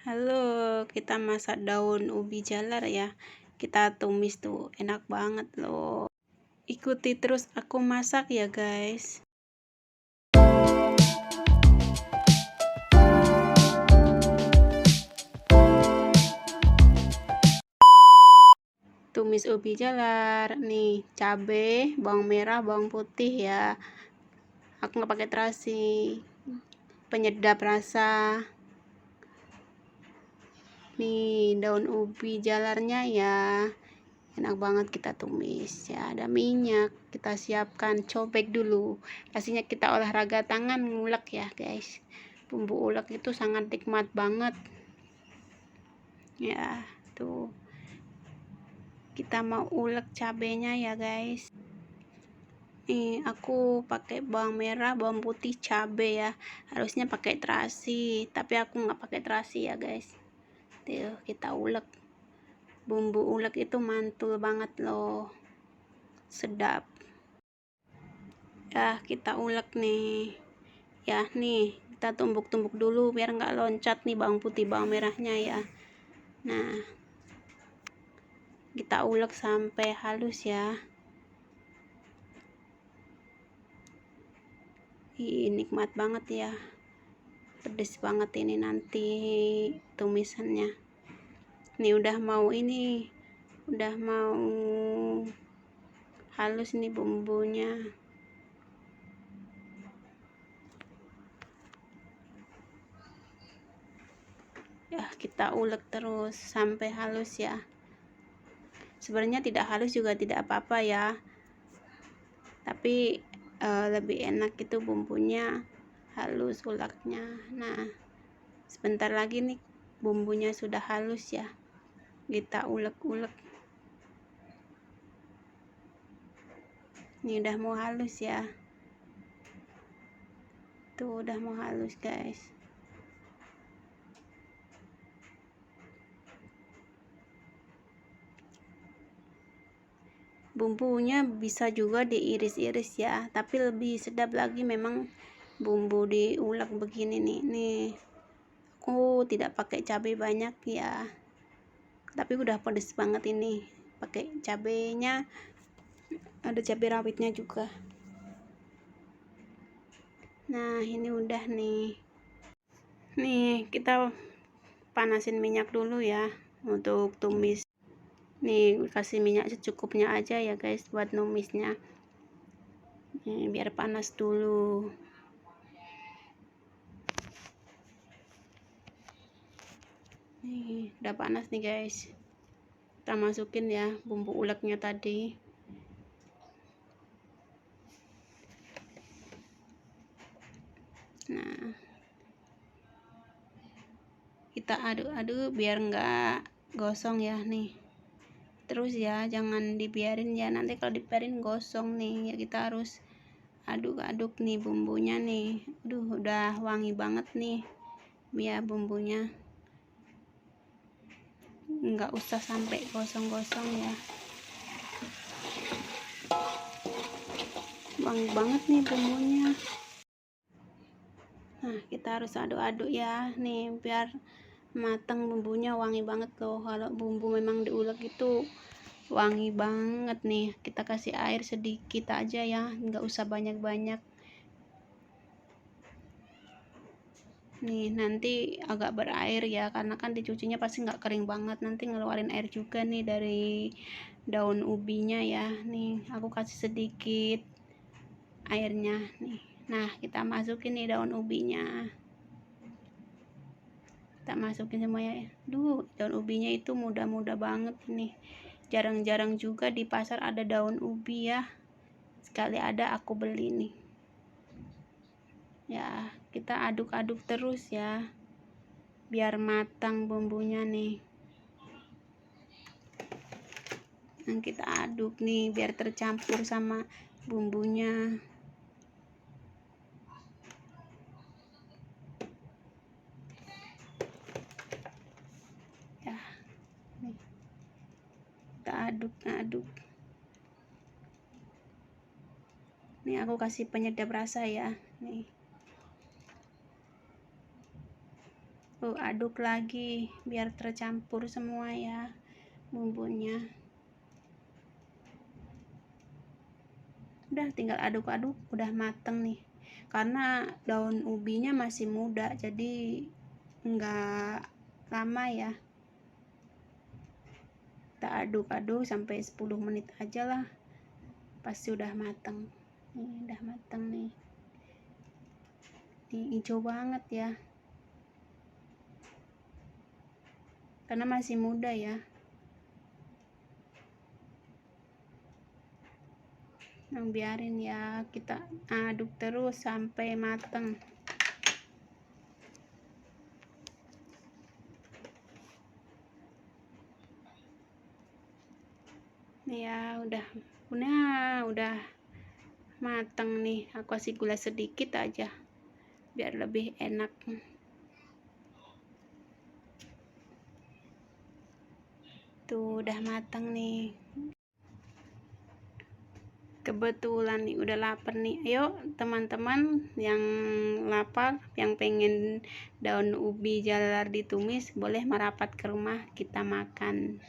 Halo, kita masak daun ubi jalar ya. Kita tumis tuh, enak banget loh. Ikuti terus aku masak ya, guys. Tumis ubi jalar, nih cabe, bawang merah, bawang putih ya. Aku nggak pakai terasi, penyedap rasa nih daun ubi jalarnya ya. Enak banget kita tumis ya. Ada minyak kita siapkan cobek dulu. Pastinya kita olahraga tangan ngulek ya guys. Bumbu ulek itu sangat nikmat banget. Ya tuh. Kita mau ulek cabenya ya guys. Nih aku pakai bawang merah bawang putih cabe ya. Harusnya pakai terasi tapi aku nggak pakai terasi ya guys tuh kita ulek. Bumbu ulek itu mantul banget loh. Sedap. Ya kita ulek nih. Ya nih kita tumbuk-tumbuk dulu biar nggak loncat nih bawang putih bawang merahnya ya. Nah kita ulek sampai halus ya. Ih, nikmat banget ya pedes banget ini nanti tumisannya. Ini udah mau ini udah mau halus nih bumbunya. Ya kita ulek terus sampai halus ya. Sebenarnya tidak halus juga tidak apa-apa ya. Tapi uh, lebih enak itu bumbunya halus uleknya nah sebentar lagi nih bumbunya sudah halus ya. Kita ulek-ulek. Ini udah mau halus ya. Tuh udah mau halus guys. Bumbunya bisa juga diiris-iris ya tapi lebih sedap lagi memang bumbu diulek begini nih nih. Aku tidak pakai cabai banyak ya. Tapi udah pedes banget ini. Pakai cabenya ada cabai rawitnya juga. Nah ini udah nih. Nih kita panasin minyak dulu ya untuk tumis. Nih kasih minyak secukupnya aja ya guys buat numisnya. Nih, biar panas dulu nih udah panas nih guys. Kita masukin ya bumbu uleknya tadi. Nah kita aduk-aduk biar enggak gosong ya nih. Terus ya jangan dibiarin ya. Nanti kalau dibiarin gosong nih ya kita harus aduk-aduk nih bumbunya nih. Aduh udah wangi banget nih biar bumbunya nggak usah sampai gosong-gosong ya. Wangi banget nih bumbunya. Nah kita harus aduk-aduk ya. Nih biar matang bumbunya. Wangi banget loh. Kalau bumbu memang diulek itu wangi banget nih. Kita kasih air sedikit aja ya. Nggak usah banyak-banyak nih nanti agak berair ya karena kan dicucinya pasti nggak kering banget. Nanti ngeluarin air juga nih dari daun ubinya ya. Nih aku kasih sedikit airnya nih. Nah kita masukin nih daun ubinya. Kita masukin semuanya duh daun ubinya itu mudah-mudah banget nih. Jarang-jarang juga di pasar ada daun ubi ya. Sekali ada aku beli nih. Ya kita aduk-aduk terus ya. Biar matang bumbunya nih. Dan kita aduk nih biar tercampur sama bumbunya. Ya nih. Kita aduk-aduk. Nih aku kasih penyedap rasa ya. Nih aduk lagi biar tercampur semua ya bumbunya. Udah tinggal aduk-aduk udah mateng nih. Karena daun ubinya masih muda jadi enggak lama ya. Kita aduk-aduk sampai 10 menit aja lah. Pasti udah mateng. Nih udah mateng nih. Ini hijau banget ya karena masih muda ya. Nah biarin ya kita aduk terus sampai mateng. Nih ya udah. Udah udah mateng nih. Aku kasih gula sedikit aja biar lebih enak tuh udah matang nih. Kebetulan nih udah lapar nih. Ayo teman-teman yang lapar yang pengen daun ubi jalar ditumis boleh merapat ke rumah kita makan